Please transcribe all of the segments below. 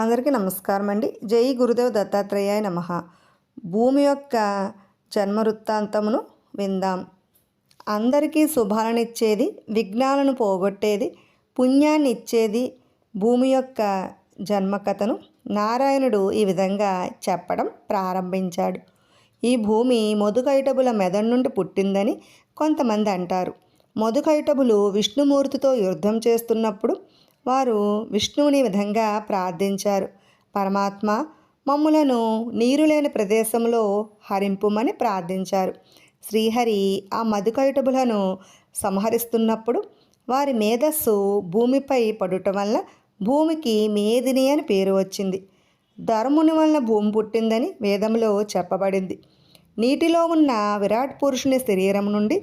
అందరికీ నమస్కారం అండి జై గురుదేవ్ దత్తాత్రేయాయ నమ. భూమి యొక్క జన్మ వృత్తాంతమును విందాం. అందరికీ శుభాలనిచ్చేది విఘ్నాలను పోగొట్టేది పుణ్యాన్ని ఇచ్చేది భూమి యొక్క జన్మకథను నారాయణుడు ఈ విధంగా చెప్పడం ప్రారంభించాడు. ఈ భూమి మధుకైటబుల మెదడు నుండి పుట్టిందని కొంతమంది అంటారు. మధుకైటబులు విష్ణుమూర్తితో యుద్ధం చేస్తున్నప్పుడు వారు విష్ణువుని విధంగా ప్రార్థించారు. పరమాత్మ మమ్ములను నీరు లేని ప్రదేశంలో హరింపుమని ప్రార్థించారు. శ్రీహరి ఆ మధుకైటబులను సంహరిస్తున్నప్పుడు వారి మేధస్సు భూమిపై పడుట వల్ల భూమికి మేదిని అని పేరు వచ్చింది. ధర్ముని వలన భూమి పుట్టిందని వేదంలో చెప్పబడింది. నీటిలో ఉన్న విరాట్ పురుషుని శరీరం నుండి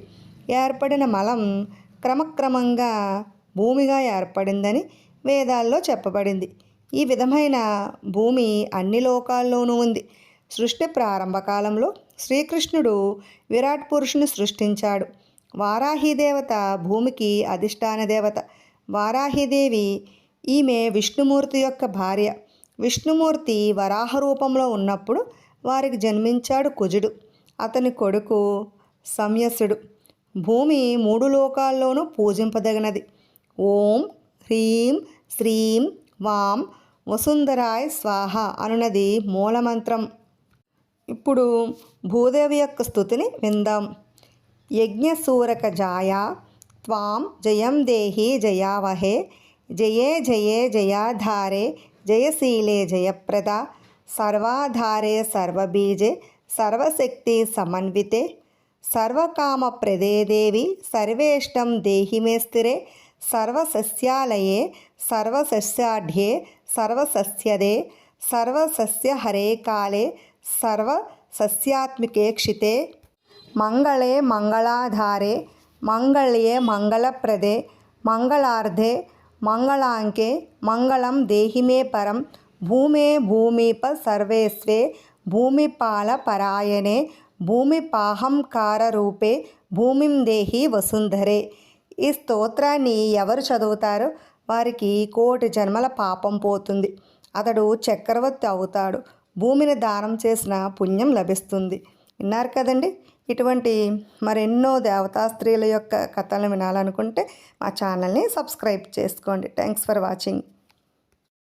ఏర్పడిన మలం క్రమక్రమంగా భూమిగా ఏర్పడిందని వేదాల్లో చెప్పబడింది. ఈ విధమైన భూమి అన్ని లోకాల్లోనూ ఉంది. సృష్టి ప్రారంభ కాలంలో శ్రీకృష్ణుడు విరాట్ పురుషుని సృష్టించాడు. వారాహీదేవత భూమికి అధిష్టాన దేవత. వారాహీదేవి ఈమె విష్ణుమూర్తి యొక్క భార్య. విష్ణుమూర్తి వరాహ రూపంలో ఉన్నప్పుడు వారికి జన్మించాడు కుజుడు. అతని కొడుకు సంయసుడు భూమి మూడు లోకాల్లోనూ పూజింపదగినది. ఓం హ్రీం శ్రీం వాం వసుంధరాయ్ స్వాహ అనున్నది మూలమంత్రం. ఇప్పుడు భూదేవి యొక్క స్థుతిని విందాం. యజ్ఞసూరక జాయ త్వాం జయం దేహి జయావహే జయే జయే జయాధారే జయశీలే జయప్రద సర్వాధారే సర్వబీజే సర్వశక్తి సమన్వితే సర్వకామ ప్రదే దేవి సర్వేష్టం దేహి మే స్థిరే సర్వసస్యాలయే సర్వసస్యాఢ్యే సర్వసస్యదే సర్వసస్యహరే కాలే సర్వసస్యాత్మికే క్షితే మంగళే మంగళాధారే మంగళ్యే మంగళప్రదే మంగళార్ధే మంగళాంకే మంగళం దేహిమే పరం భూమే భూమిప సర్వేస్వే భూమిపాల పరాయణే భూమిపాహంకారూపే భూమిం దేహి వసుంధరే. ఈ స్తోత్రాన్ని ఎవరు చదువుతారో? వారికి కోటి జన్మల పాపం పోతుంది. అతడు చక్రవర్తి అవుతాడు. భూమిని దానం చేసిన పుణ్యం లభిస్తుంది. విన్నారు కదండి? ఇటువంటి మరెన్నో దేవతా స్త్రీల యొక్క కథలను వినాలనుకుంటే మా ఛానల్ని సబ్స్క్రైబ్ చేసుకోండి. Thanks for watching.